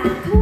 า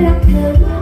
Thank you.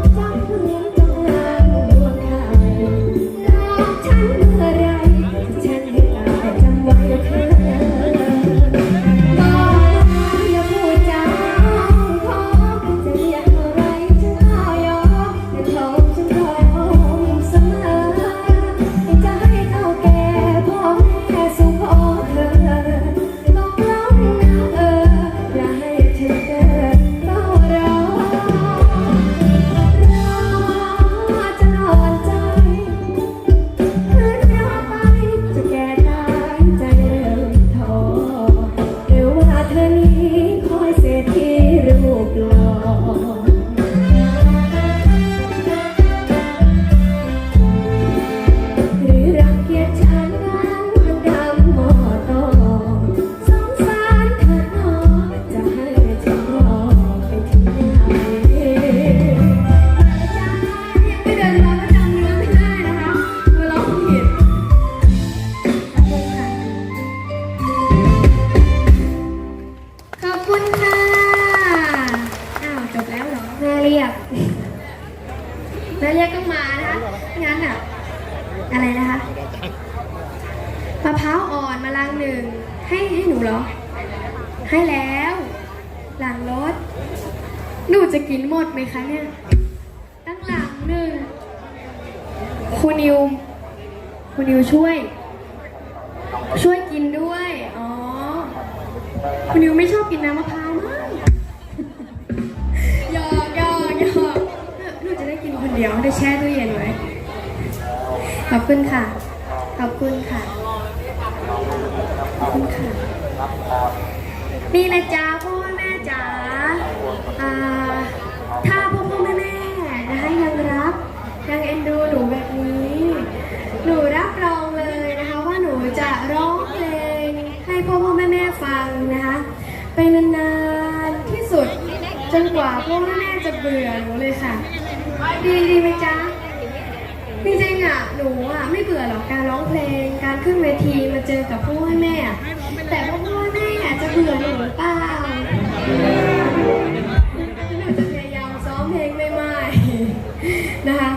แม่เรียกก็มานะคะงั้นอะอะไรนะคะมะพร้าวอ่อนมาลังหนึ่งให้ให้หนูเหรอ ให้แล้วหลังรถหนูจะกินหมดไหมคะเนี่ยตั้งหลังหนึ่งคุณนิวคุณนิวช่วย ช่วยกินด้วย อ๋อ คุณนิวไม่ชอบกินน้ำมะพร้าว เดี๋ยวได้แช่ตู้เย็นไว้ ขอบคุณค่ะ ขอบคุณค่ะ ขอบคุณค่ะ นี่นะจ๊ะพ่อแม่จ๋าถ้าพ่อพ่อแม่แม่นะคะยังรักยังเอ็นดูหนูแบบนี้ หนูรับรองเลยนะคะ ว่าหนูจะร้องเพลงให้พ่อพ่อแม่แม่ฟังนะคะ ไปนานๆที่สุดจนกว่าพ่อแม่จะเบื่อหนู ดีดีไหมจ๊ะจริงอะหนูอะไม่เบื่อหรอกการร้องเพลง การขึ้นเวทีมาเจอกับพ่อแม่อะแต่พ่อพ่อแม่อาจจะเบื่อหนูหรือเปล่าหนูจะพยายามซ้อมเพลงใหม่ๆนะคะ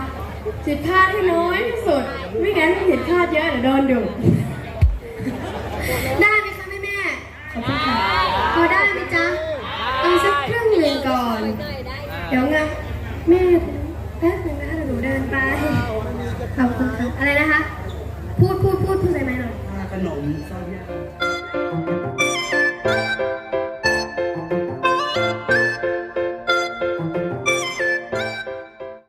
ผิดพลาดให้น้อยที่สุด ไม่งั้นผิดพลาดเยอะเดี๋ยวโดนดุได้ไหมคะแม่แม่ขอบคุณค่ะพอได้ไหมจ๊ะเอาสักครึ่งหนึ่งก่อน เดี๋ยวไงแม่ แป๊บนึงนะคะหนูเดินไปขอบคุณค่ะอะไรนะคะ พูดพูดพูดพูดใส่ไหมหน่อย ขนมเศร้าย่า